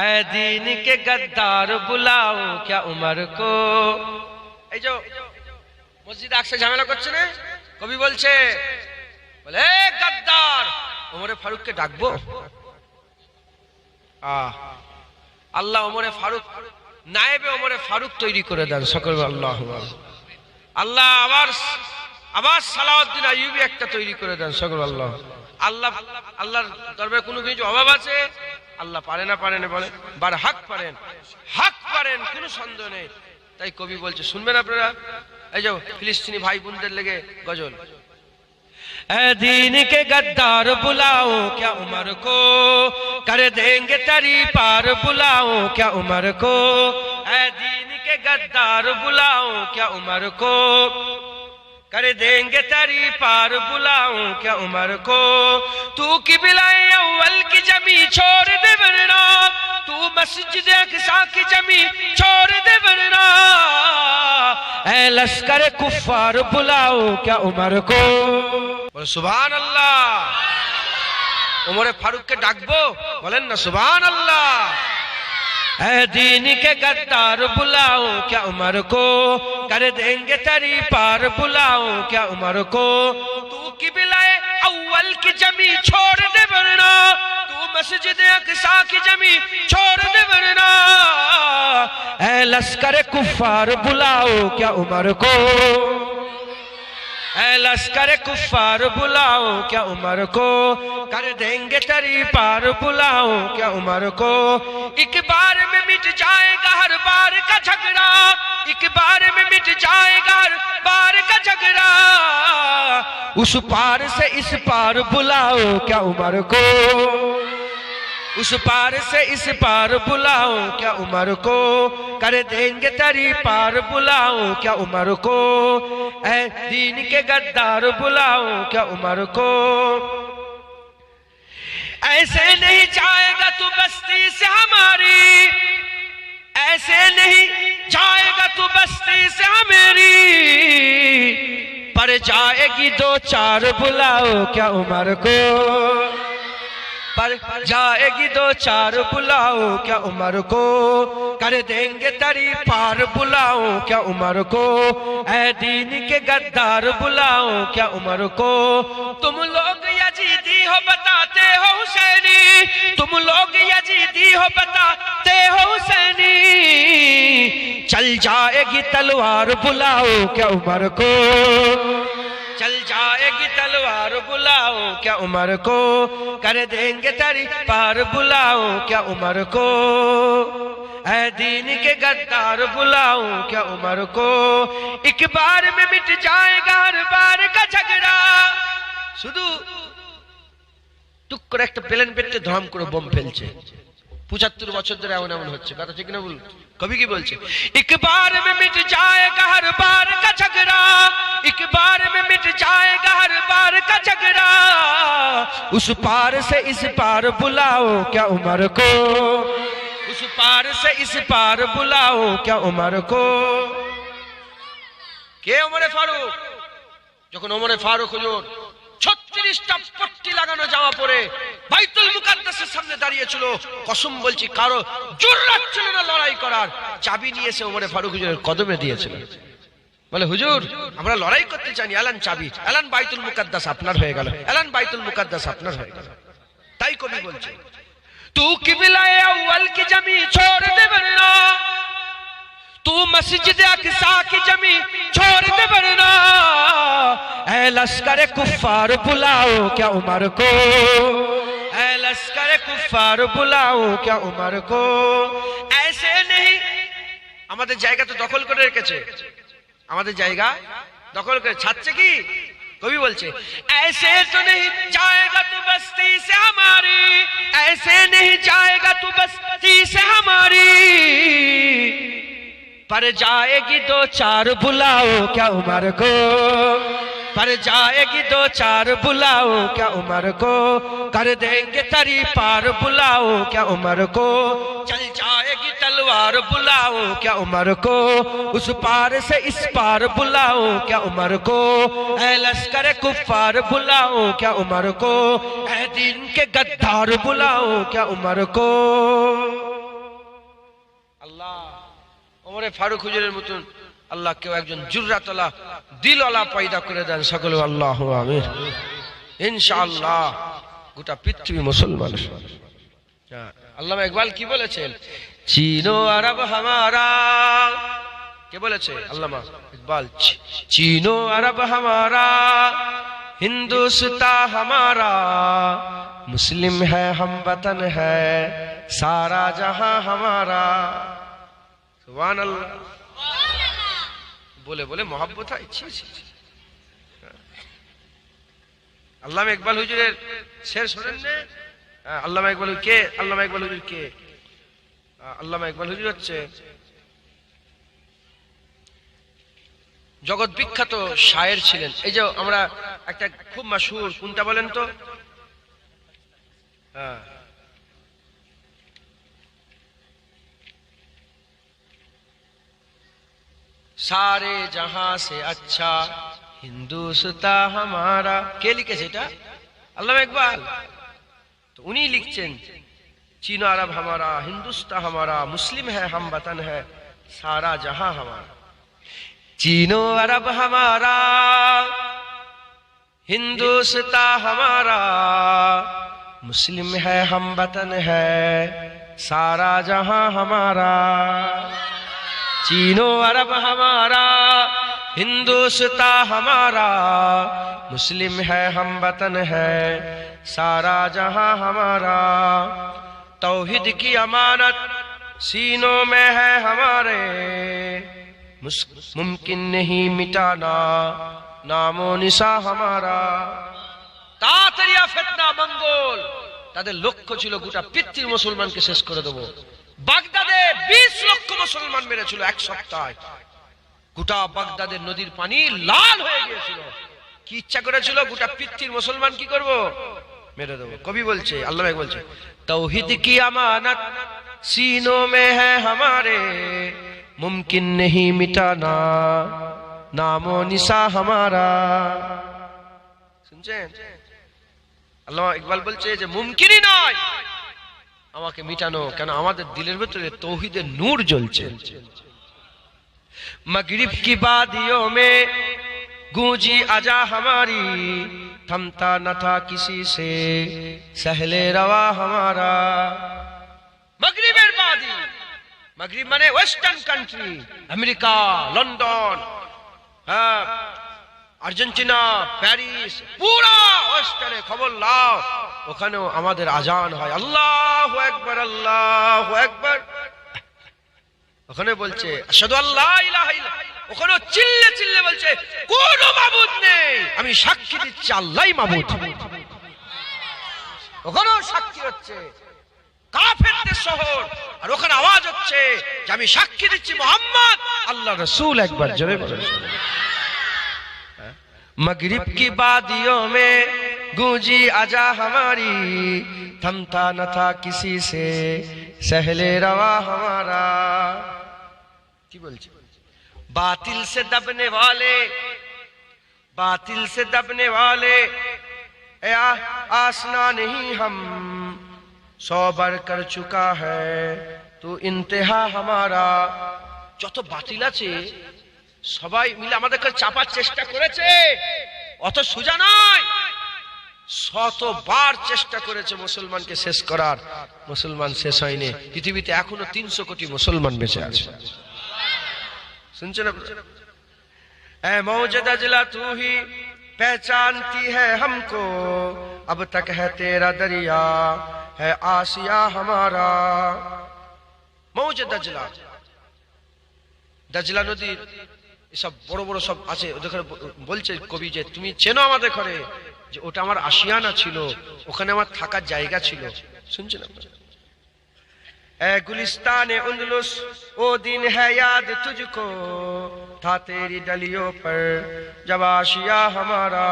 اے دین کے گدار بلاؤ کیا عمر کو এই যে মসজিদে আসছে ঝামেলা করছে না? কবি বলছে, বলে গদ্দার, ওমরে ফারুককে ডাকবো? আহ, আল্লাহ ওমরে ফারুক, নায়েবে ওমরে ফারুক তৈরি করে দেন, সকল আল্লাহ আল্লাহ আবার আবার সালাউদ্দিন আইবি একটা তৈরি করে দেন, সকল আল্লাহ আল্লাহ, আল্লাহর দরবারে কোনো কিছু অভাব আছে? আল্লাহ পারে না পারেন বলে বার হাক পারেন হাক পারেন কোনো সন্দেহ নেই তাই কবি বলছে শুনবেন আপনারা এই যাও ফিলিস্তিনি ভাই বোনদের লেগে গজল ऐ दीन के गद्दार बुलाओ क्या उमर को कर देंगे तरी पार बुलाओ क्या उमर को ऐ दीन के गद्दार बुलाओ क्या उमर को کر دیں گے تیری پار بلاؤں کیا عمر کو؟ تو کی بلائیں اول کی جمی چھوڑ دے ورنہ، تو مسجد اقصا کی جمی چھوڑ دے ورنہ۔ اے لسکر کفار بلاؤں کیا عمر کو؟ بول سبحان اللہ۔ عمر فاروق کے ڈاکبو بولیں نا، سبحان اللہ۔ اے دین کے گدار بلاؤ، کیا عمر کو کر دیں گے تری پار بلاؤ، کیا عمر کو؟ تو کی بلائے اول کی جمی چھوڑ دے برنا تو مسجد اقصا کی جمی چھوڑ دے برنا اے لسکر کفار بلاؤ، کیا عمر کو؟ اے لسکر کفار، بلاؤ کیا عمر کو؟ کر دیں گے تری پار، بلاؤ کیا عمر کو؟ ایک بار میں مٹ جائے گا ہر بار کا جھگڑا، ایک بار میں مٹ جائے گا ہر بار کا جھگڑا۔ اس پار سے اس پار، بلاؤ کیا عمر کو؟ اس پار سے اس پار بلاؤ کیا عمر کو کر دیں گے تری پار بلاؤ کیا عمر کو اے دین کے گدار بلاؤ کیا عمر کو ایسے نہیں جائے گا تو بستی سے ہماری، ایسے نہیں جائے گا تو بستی سے ہماری پر جائے گی دو چار بلاؤ کیا عمر کو پر جائے گی دو چار بلاؤ، کیا عمر کو کر دیں گے تری پار بلاؤ؟ کیا عمر کو اے دین کے گدار بلاؤ؟ کیا عمر کو تم لوگ یجیدی ہو بتاتے ہو حسینی؟ تم لوگ یجیدی ہو بتاتے ہو حسینی؟ چل جائے گی تلوار بلاؤ، کیا عمر کو چل جائے گی تلوار بلاؤ، کیا عمر کو कर देंगे तरी पार बुलाओ क्या उमर को ऐ दीन के गद्दार बुलाओ क्या उमर को एक बार में मिट जाएगा हर बार का झगड़ा শুধু টুক করে একটা প্লেন পেটে ধরাম করে বোম ফেলছে পঁচাত্তর বছর ধরে এমন এমন হচ্ছে কথা ঠিক না বল কবি কি বলছে एक बार में मिट जाएगा हर बार का झगड़ा एक बार में मिट जाएगा हर बार का झगड़ा उस पार से इस पार बुलाओ क्या उमर को उस पार से इस पार बुलाओ क्या उमर को কে ওমরে ফারুক যখন ওমরে ফারুক হুজুর ছত্রিশটা পট্টি লাগানো জামা পরে বাইতুল মুকাদ্দাসের সামনে দাঁড়িয়েছিল কসম বলছি কারো জোর ছিল না লড়াই করার চাবি নিয়ে এসে ওমরে ফারুক হুজুরের কদমে দিয়েছিল বলে হুজুর আমরা লড়াই করতে চাইনি এলান চাবি এলান বাইতুল মুকাদ্দাস আপনার হয়ে গেল এলান বাইতুল মুকাদ্দাস আপনার হয়ে গেল তাই কবি বলছে তু কিবিলায়ে আউয়াল কি জমি ছোড় দে বরনা तू मस्जिद अक्सा की जमी छोड़ दे वरना ऐ लश्कर कुफार बुलाओ क्या उमर को ऐ लश्कर कुफार बुलाओ क्या उमर को ऐसे नहीं আমাদের জায়গা তো দখল করে রেখেছে আমাদের জায়গা দখল করে ছাড়ছে কি কবি বলছে ऐसे तो नहीं जाएगा तू बस्ती से हमारी ऐसे नहीं जाएगा तू बस्ती से हमारी पर जाएगी दो चार बुलाओ क्या उमर को پر جائے گی دو چار بلاؤ، کیا عمر کو کر دیں گے تری پار بلاؤ؟ کیا عمر کو چل جائے گی تلوار بلاؤ؟ کیا عمر کو اس پار سے اس پار بلاؤ؟ کیا عمر کو اے لشکر کفار بلاؤ؟ کیا عمر کو اے دین کے گدھار بلاؤ؟ کیا عمر کو اللہ، عمر فاروق حجر المتون আল্লাহ কেউ একজন জুরাতলা দিলওয়ালা পয়দা করে দেন, সকলে আল্লাহ আমির ইনশাআল্লাহ, গোটা পৃথিবী মুসলমান। হ্যাঁ, আল্লাহ ইকবাল কি বলেছেন? চীনো আরব হামারা, কে বলেছে? আল্লামা ইকবাল চীনো আরব হামারা, হিন্দুস্তা হামারা, মুসলিম হ্যাঁ হম বতন হ্যাঁ সারা জাহা হামারা। সুবহান আল্লাহ বলে বলে মহাব্বত হয়। ছি ছি আল্লাহ ইকবাল হুজুরের শের শোনেন হ্যাঁ, আল্লামা ইকবাল কে? আল্লামা একবাল হুজুর কে? আল্লামা একবাল হুজুর হচ্ছে জগৎ বিখ্যাত শায়ের ছিলেন। এই যে আমরা একটা খুব মাসুর কোনটা বলেন তো? হ্যাঁ। سارے جہاں سے اچھا ہندوستا ہمارا কে লিখেছে এটা اقبال تو انہی لکھ লিখছেন چین عرب ہمارا ہندوستان ہمارا مسلم ہے ہم وطن ہے سارا جہاں ہمارا چین و عرب ہمارا ہندوستا ہمارا مسلم ہے ہم وطن ہے سارا جہاں ہمارا چینو عرب ہمارا ہندوستا ہمارا، مسلم ہے، ہم بطن ہے، سارا جہاں ہمارا۔ توحید کی امانت سینوں میں ہے ہمارے۔ ممکن نہیں مٹانا نام و نسا ہمارا তাড়াতাড়ি ফেতনা মঙ্গল তাদের লক্ষ্য ছিল গোটা পৃথিবী মুসলমানকে শেষ করে দেবো বাগদাদে বিশ লক্ষ মুসলমান মেরেছিল এক সপ্তাহে। গোটা বাগদাদের নদীর পানি লাল হয়ে গিয়েছিল। কি ইচ্ছা করেছিল? গোটা পৃথিবীর মুসলমান কি করব? মেরে দেবো। কবি বলছে, আল্লাহ বলছে, তৌহিদ কি আমানত? সিনো মে হ্যাঁ হামারে, মুমকিন নেহি মিটানা। নাম নিশা হামারা। শুনছেন? আল্লাহ ইকবাল বলছে যে, মুমকিনই নয় আমাকে মিটানো، কেন আমাদের দিলের ভেতরে তৌহিদের নূর জ্বলছে। مغرب کی بادیوں میں گونجی آجا ہماری تھمتا نہ تھا کسی سے سہلے روا ہمارا مغرب بادی مغرب منے ویسٹرن کنٹری امریکہ لندن আর্জেন্টিনা, প্যারিস, পুরা খবর লাও। ওখানেও আমাদের আজান হয়। আল্লাহ একবার আল্লাহ একবার ওখানে বলছে, আশহাদু আল্লাহ ওখানে চিল্লে চিল্লে বলছে, কোন মাবুদ নেই। আমি সাক্ষী দিচ্ছি, আল্লাহই মাবুদ। ওখানেও সাক্ষী হচ্ছে। কাফেরদের শহর। আর ওখানে আওয়াজ হচ্ছে যে আমি সাক্ষী দিচ্ছি মোহাম্মদ আল্লাহ রসুল একবার, জোরে বলেন। مغرب کی بادیوں میں گونجی آجا ہماری۔ تھمتا نہ تھا کسی سے سہلے روا ہمارا۔ باطل سے دبنے والے، باطل سے دبنے والے۔ اے آسنا نہیں ہم سو بر کر چکا ہے تو انتہا ہمارا۔ جو تو باطلہ چھے সবাই মিলে আমাদেরকে চাপার চেষ্টা করেছে অত সোজা নয় শতবার চেষ্টা করেছে মুসলমানকে শেষ করার মুসলমান শেষ হয়নি পৃথিবীতে এখনো তিনশো কোটি মুসলমান বেঁচে আছে শুনছেন আপনারা? ऐ मौजद अजला तू ही पहचानती है हमको अब तक है तेरा दरिया है आसिया हमारा মৌজে দাজলা দাজলা নদীর এসব বড় বড় সব আছে ওদের বলছে কবি যে তুমি চেনো আমাদের ঘরে যে ওটা আমার আশিয়ানা ছিল ওখানে আমার থাকার জায়গা ছিল শুনছেন আপনারা ए गुलिस्तान उंदलुस ओ दिन है याद तुझको था तेरी डलियों पर जब आशिया हमारा